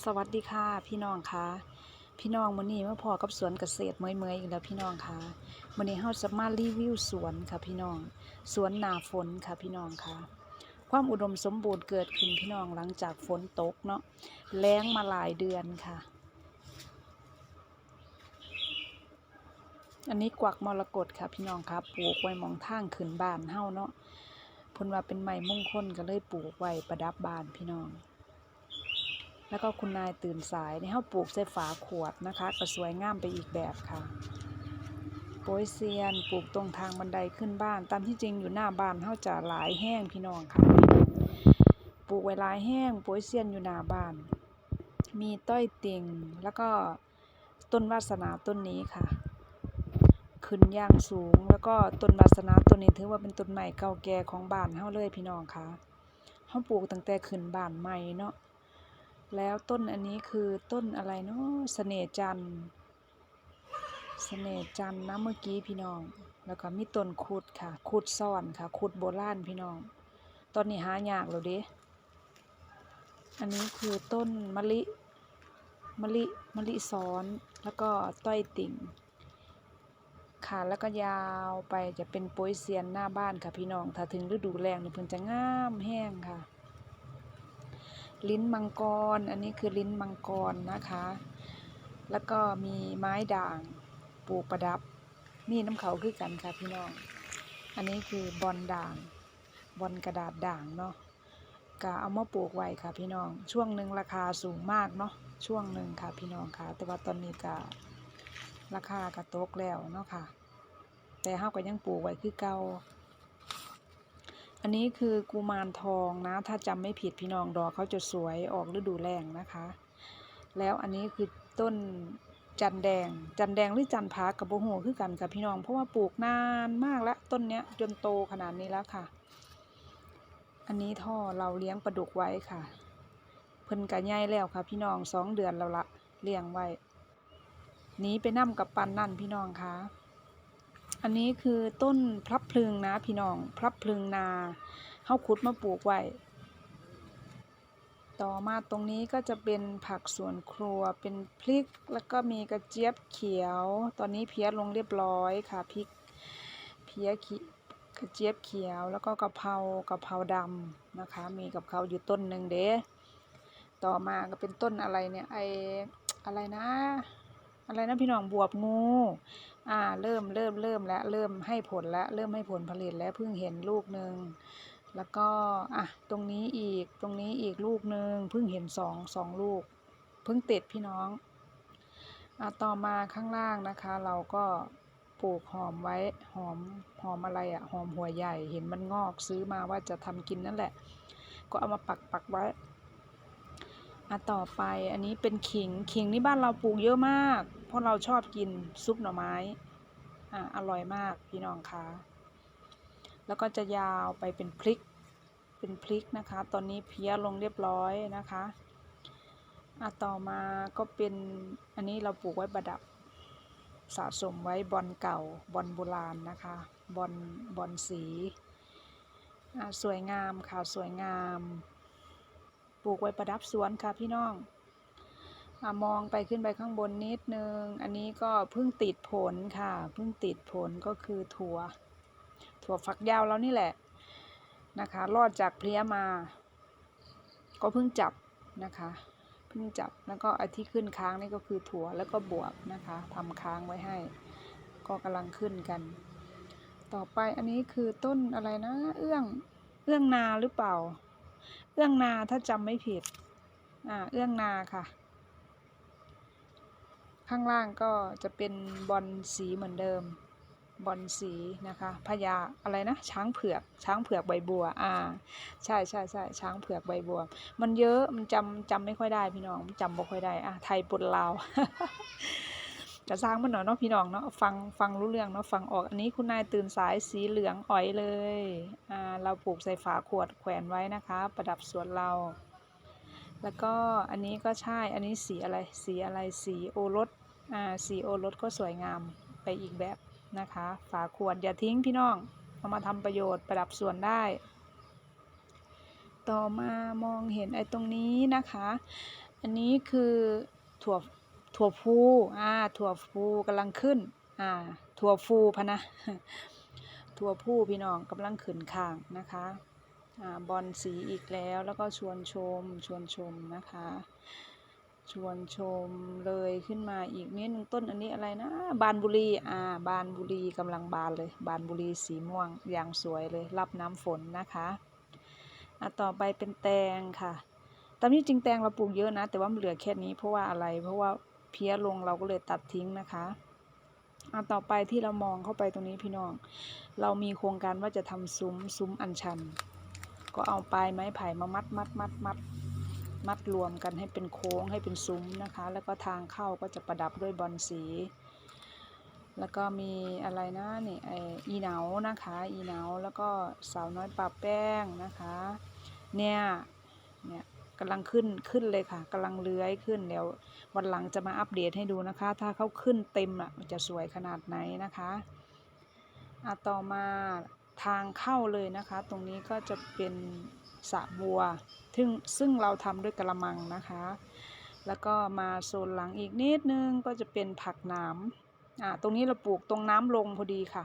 สวัสดีค่ะพี่น้องค่ะพี่น้องมื้อนี้มาพอกับสวนเกษตรเมยๆอีกแล้วพี่น้องค่ะมื้อนี้เฮาจะมารีวิวสวนค่ะพี่น้อง สวนนาฝนค่ะพี่น้องค่ะ ความอุดมสมบูรณ์เกิดขึ้นพี่น้องหลังจากฝนตกเนาะแล้งมาหลายเดือนค่ะ อันนี้กวักมรกตค่ะพี่น้องค่ะปลูกไว้มองทางขึ้นบ้านเฮาเนาะเพิ่นว่าเป็นไม้มงคลก็เลยปลูกไว้ประดับบ้านพี่น้อง แล้วก็คุณนายตื่นสายในเฮาปลูกใส่ฝาขวดนะคะ ก็สวยงามไปอีกแบบค่ะ โปยเซียนปลูกตรงทางบันไดขึ้นบ้าน ตามที่จริงอยู่หน้าบ้านเฮาจะหลายแห้งพี่น้องค่ะ ปลูกไว้หลายแห้งโปยเซียนอยู่หน้าบ้าน มีต้อยติ่งแล้วก็ต้นวาสนาต้นนี้ค่ะ ขึ้นย่างสูงแล้วก็ต้นวาสนาต้นนี้ถือว่าเป็นต้นใหม่เก่าแก่ของบ้านเฮาเลยพี่น้องค่ะเฮาปลูกตั้งแต่ขึ้นบ้านใหม่เนาะ แล้วต้นอันนี้คือต้นอะไรเนาะเสน่จันทร์เสน่จันทร์นะเมื่อกี้พี่น้อง แล้วก็มีต้นคุดค่ะ คุดซ่อนค่ะ คุดโบราณพี่น้องตอนนี้หายากแล้วเด้อันนี้คือต้นมะลิมะลิมะลิซ้อนแล้วก็ต้อยติ่งค่ะแล้วก็ยาวไปจะเป็นโปยเซียนหน้าบ้านค่ะพี่น้อง ถ้าถึงฤดูแล้งนี่เพิ่นจะงามแห้งค่ะ ลิ้นมังกร อันนี้คือลิ้นมังกรนะคะ แล้วก็มีไม้ด่างปลูกประดับมีน้ำเขาคือกันค่ะพี่น้อง อันนี้คือบอลด่าง บอลกระดาษด่างเนาะก็เอามาปลูกไว้ค่ะพี่น้อง ช่วงหนึ่งราคาสูงมากเนาะ ช่วงหนึ่งค่ะพี่น้องค่ะ แต่ว่าตอนนี้ก็ราคากระตกแล้วเนาะค่ะ แต่เฮาก็ยังปลูกไว้คือเก่า อันนี้คือกุมารทองนะ ถ้าจำไม่ผิดพี่น้องดอกเขาจะสวยออกฤดูแล้งนะคะ แล้วอันนี้คือต้นจันแดง จันแดงหรือจันพากับโบโหคือกันกับพี่น้อง เพราะว่าปลูกนานมากแล้วต้นเนี้ยจนโตขนาดนี้แล้วค่ะ อันนี้ท่อเราเลี้ยงปลาดุกไว้ค่ะ เพิ่นกะใหญ่แล้วค่ะ พี่น้องสองเดือนแล้วละเลี้ยงไว้นี้ไปนํกับปันนั่นพี่น้องค่ะ อันนี้คือต้นพลับพลึงนะพี่น้องพลับพลึงนาเฮาขุดมาปลูกไว้ต่อมาตรงนี้ก็จะเป็นผักสวนครัวเป็นพริกแล้วก็มีกระเจี๊ยบเขียว ตอนนี้เพี้ยลงเรียบร้อยค่ะพริกเพี้ยกระเจี๊ยบเขียวแล้วก็กะเพรากะเพราดำนะคะ มีกับเขาอยู่ต้นหนึ่งเด้ต่อมาก็เป็นต้นอะไรเนี่ยไออะไรนะ อะไรนะพี่น้องบวบงู อ่า เริ่มเริ่มเริ่มแล้วเริ่มให้ผลแล้วเริ่มให้ผลผลิตแล้วเพิ่งเห็นลูกหนึ่งแล้วก็อะตรงนี้อีกตรงนี้อีกลูกหนึ่งเพิ่งเห็นสองสองลูก เพิ่งติดพี่น้องอะต่อมาข้างล่างนะคะ เราก็ปลูกหอมไว้หอมหอมอะไรอะหอมหัวใหญ่เห็นมันงอกซื้อมาว่าจะทำกินนั่นแหละ ก็เอามาปักปักไว้อะต่อไปอันนี้เป็นขิงขิงนี่บ้านเราปลูกเยอะมาก เพราะเราชอบกินซุปหน่อไม้อะอร่อยมากพี่น้องคะแล้วก็จะยาวไปเป็นพริกเป็นพริกนะคะ ตอนนี้เพี้ยลงเรียบร้อยนะคะอะต่อมาก็เป็นอันนี้เราปลูกไว้ประดับสะสมไว้บอลเก่าบอลโบราณนะคะบอลบอลสีอะสวยงามค่ะสวยงาม ปลูกไว้ประดับสวนค่ะพี่น้อง มองไปขึ้นไปข้างบนนิดนึง อันนี้ก็เพิ่งติดผลค่ะเพิ่งติดผลก็คือถั่ว ถั่วฝักยาวแล้วนี่แหละนะคะ รอดจากเพลี้ยมา ก็เพิ่งจับนะคะเพิ่งจับแล้วก็อที่ขึ้นค้างนี่ก็คือถั่วแล้วก็บวบนะคะทำค้างไว้ให้ ก็กำลังขึ้นกัน ต่อไปอันนี้คือต้นอะไรนะ เอื้องเอื้องนาหรือเปล่า เอื้องนาถ้าจำไม่ผิดอ่าเอื้องนาค่ะ ข้างล่างก็จะเป็นบอลสีเหมือนเดิม บอลสีนะคะพญาอะไรนะ ช้างเผือก ช้างเผือกใบบัว อ่า ใช่ใช่ใช่ช้างเผือกใบบัว มันเยอะ มันจำจำไม่ค่อยได้พี่น้องจำบ่ค่อยได้ อะไทยปนลาวจะสร้างมันหน่อยเนาะพี่น้องเนาะฟังฟังรู้เรื่องเนาะฟังออกอันนี้คุณนายตื่นสายสีเหลืองอ๋อยเลยอ่าเราปลูกใส่ฝาขวดแขวนไว้นะคะ ประดับสวนเรา แล้วก็อันนี้ก็ใช่อันนี้สีอะไรสีอะไรสีโอรส สีโอรสก็สวยงามไปอีกแบบนะคะ ฝาขวดอย่าทิ้งพี่น้องเอามาทำประโยชน์ประดับสวนได้ ต่อมามองเห็นไอ้ตรงนี้นะคะ อันนี้คือถั่วถั่วฟูอ่าถั่วฟูกำลังขึ้นอ่าถั่วฟูพะนะถั่วผู้พี่น้องกำลังขึ้นข้างนะคะอ่าบอลสีอีกแล้วแล้วก็ชวนชมชวนชมนะคะ ชวนชมเลยขึ้นมาอีกนิดนึงต้นอันนี้อะไรนะ บานบุรีอ่า บานบุรีกำลังบานเลย บานบุรีสีม่วงอย่างสวยเลย รับน้ำฝนนะคะอะต่อไปเป็นแตงค่ะตามที่จริงแตงเราปลูกเยอะนะ แต่ว่ามันเหลือแค่นี้เพราะว่าอะไร เพราะว่าเพี้ยลงเราก็เลยตัดทิ้งนะคะอะต่อไปที่เรามองเข้าไปตรงนี้พี่น้อง เรามีโครงการว่าจะทำซุ้มซุ้มอัญชัน ก็เอาปลายไม้ไผ่มามัดมัดมัดมัดมัด มัดรวมกันให้เป็นโค้งให้เป็นซุ้มนะคะ แล้วก็ทางเข้าก็จะประดับด้วยบอลสี แล้วก็มีอะไรนะนี่ไออีเหนานะคะ อีเหนาแล้วก็สาวน้อยปะแป้งนะคะ เนี่ยเนี่ยกำลังขึ้นขึ้นเลยค่ะกำลังเลื้อยขึ้นเดี๋ยววันหลังจะมาอัปเดตให้ดูนะคะ ถ้าเขาขึ้นเต็มอะมันจะสวยขนาดไหนนะคะอะต่อมาทางเข้าเลยนะคะ ตรงนี้ก็จะเป็น สระบัวซึ่งซึ่งเราทำด้วยกระมังนะคะ แล้วก็มาโซนหลังอีกนิดนึงก็จะเป็นผักหนามอ่าตรงนี้เราปลูกตรงน้ำลงพอดีค่ะ